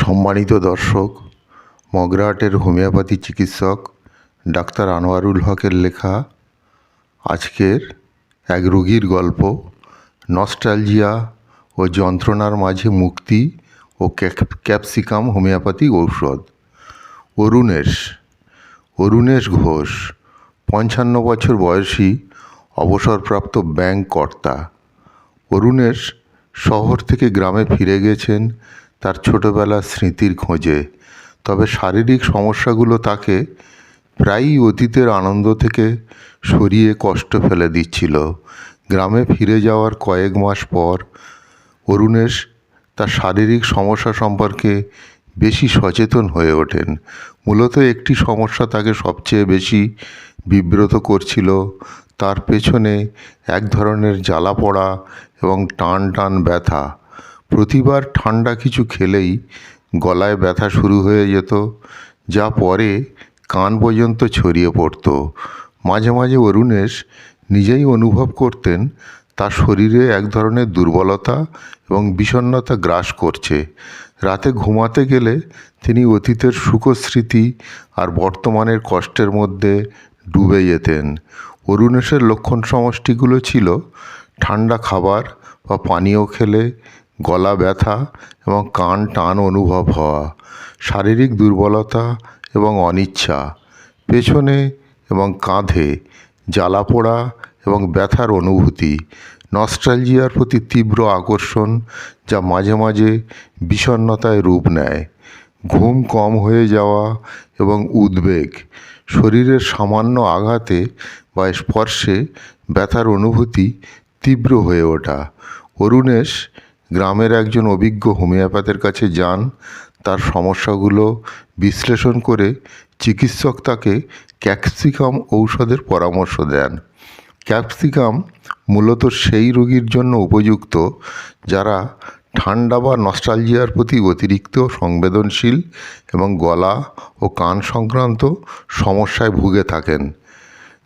সম্মানিত দর্শক, মগরাহাটের হোমিওপ্যাথি চিকিৎসক ডাক্তার আনোয়ারুল হকের লেখা আজকের এক রোগীর গল্প, নস্টালজিয়া ও যন্ত্রণার মাঝে মুক্তি ও ক্যাপসিকাম হোমিওপ্যাথি ঔষধ। অরুণেশ অরুণেশ ঘোষ, পঞ্চান্ন বছর বয়সী অবসরপ্রাপ্ত ব্যাংক কর্তা। অরুণেশ শহর থেকে গ্রামে ফিরে গেছেন তার ছোটবেলার স্মৃতির খোঁজে। তবে শারীরিক সমস্যাগুলো তাকে প্রায়ই অতীতের আনন্দ থেকে সরিয়ে কষ্ট ফেলে দিচ্ছিল। গ্রামে ফিরে যাওয়ার কয়েক মাস পর অরুণেশ তার শারীরিক সমস্যা সম্পর্কে বেশি সচেতন হয়ে ওঠেন। মূলত একটি সমস্যা তাকে সবচেয়ে বেশি বিব্রত করছিল। তার পেছনে এক ধরনের জ্বালা পড়া এবং টান টান ব্যথা। প্রতিবার ঠান্ডা কিছু খেলেই গলায় ব্যথা শুরু হয়ে যেত, যা পরে কান পর্যন্ত ছড়িয়ে পড়তো। মাঝে মাঝে অরুণেশ নিজেই অনুভব করতেন, তার শরীরে এক ধরনের দুর্বলতা এবং বিষণ্ণতা গ্রাস করছে। রাতে ঘুমাতে গেলে তিনি অতীতের সুখস্মৃতি আর বর্তমানের কষ্টের মধ্যে ডুবে যেতেন। অরুণেশের লক্ষণ সমষ্টিগুলো ছিল, ঠান্ডা খাবার বা পানীয় খেলে গলা ব্যথা এবং কান টান অনুভব হওয়া, শারীরিক দুর্বলতা এবং অনিচ্ছা, পেছনে এবং কাঁধে জ্বালা পোড়া এবং ব্যথার অনুভূতি, নস্টালজিয়ার প্রতি তীব্র আকর্ষণ যা মাঝে মাঝে বিষণ্ণতায় রূপ নেয়। ঘুম কম হয়ে যাওয়া এবং উদ্বেগ, শরীরের সামান্য আঘাতে বা স্পর্শে ব্যথার অনুভূতি তীব্র হয়ে ওঠা। অরুণেশ গ্রামের একজন অভিজ্ঞ হোমিওপ্যাথের কাছে যান। তার সমস্যাগুলো বিশ্লেষণ করে চিকিৎসক তাকে ক্যাপসিকাম ঔষধের পরামর্শ দেন। ক্যাপসিকাম মূলত সেই রোগীর জন্য উপযুক্ত, যারা ঠান্ডা বা নস্টালজিয়ার প্রতি অতিরিক্ত সংবেদনশীল এবং গলা ও কান সংক্রান্ত সমস্যায় ভুগে থাকেন।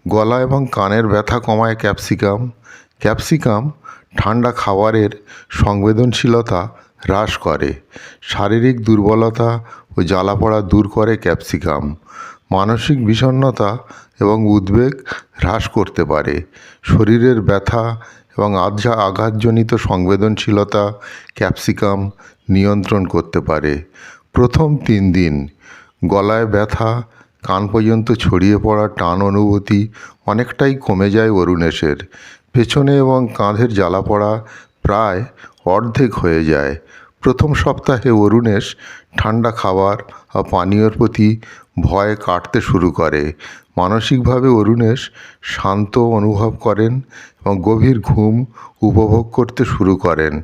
গলা এবং কানের ব্যথা কমায় ক্যাপসিকাম। ক্যাপসিকাম ঠান্ডা খাবারের সংবেদনশীলতা হ্রাস করে। শারীরিক দুর্বলতা ও জ্বালাপড়া দূর করে ক্যাপসিকাম। মানসিক বিষণ্ণতা এবং উদ্বেগ হ্রাস করতে পারে। শরীরের ব্যথা এবং আধ্যা আঘাতজনিত সংবেদনশীলতা ক্যাপসিকাম নিয়ন্ত্রণ করতে পারে। প্রথম তিন দিন, গলায় ব্যথা, কান পর্যন্ত ছড়িয়ে পড়া টান অনুভূতি অনেকটাই কমে যায় অরুণেশের। পেছনে এবং কাঁধের জ্বালা পড়া প্রায় অর্ধেক হয়ে যায়। প্রথম সপ্তাহে অরুণেশ ঠান্ডা খাবার বা পানীয়র প্রতি ভয় কাটতে শুরু করে। মানসিকভাবে অরুণেশ শান্ত অনুভব করেন এবং গভীর ঘুম উপভোগ করতে শুরু করেন।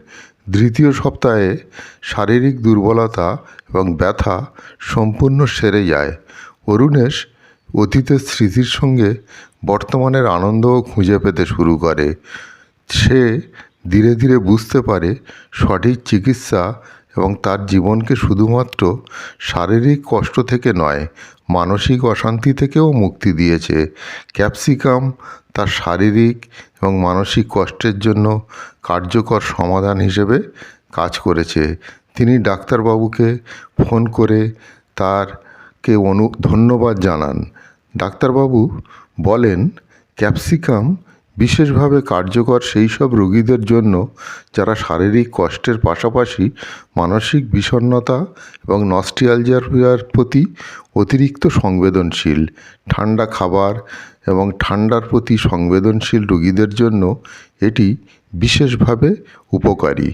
দ্বিতীয় সপ্তাহে শারীরিক দুর্বলতা এবং ব্যথা সম্পূর্ণ সেরে যায়। অরুণেশ অতীতের স্মৃতির সঙ্গে বর্তমানের আনন্দও খুঁজে পেতে শুরু করে। সে ধীরে ধীরে বুঝতে পারে সঠিক চিকিৎসা এবং তার জীবনকে শুধুমাত্র শারীরিক কষ্ট থেকে নয়, মানসিক অশান্তি থেকেও মুক্তি দিয়েছে। ক্যাপসিকাম তার শারীরিক এবং মানসিক কষ্টের জন্য কার্যকর সমাধান হিসেবে কাজ করেছে। তিনি ডাক্তারবাবুকে ফোন করে তারকে অনু, ধন্যবাদ জানান। ডাক্তারবাবু বলেন, ক্যাপসিকাম বিশেষভাবে কার্যকর সেই সব রোগীদের জন্য যারা শারীরিক কষ্টের পাশাপাশি মানসিক বিষণ্ণতা এবং নস্টিয়ালজিয়ার প্রতি অতিরিক্ত সংবেদনশীল, ঠান্ডা খাবার এবং ঠান্ডার প্রতি সংবেদনশীল রোগীদের জন্য এটি বিশেষভাবে উপকারী।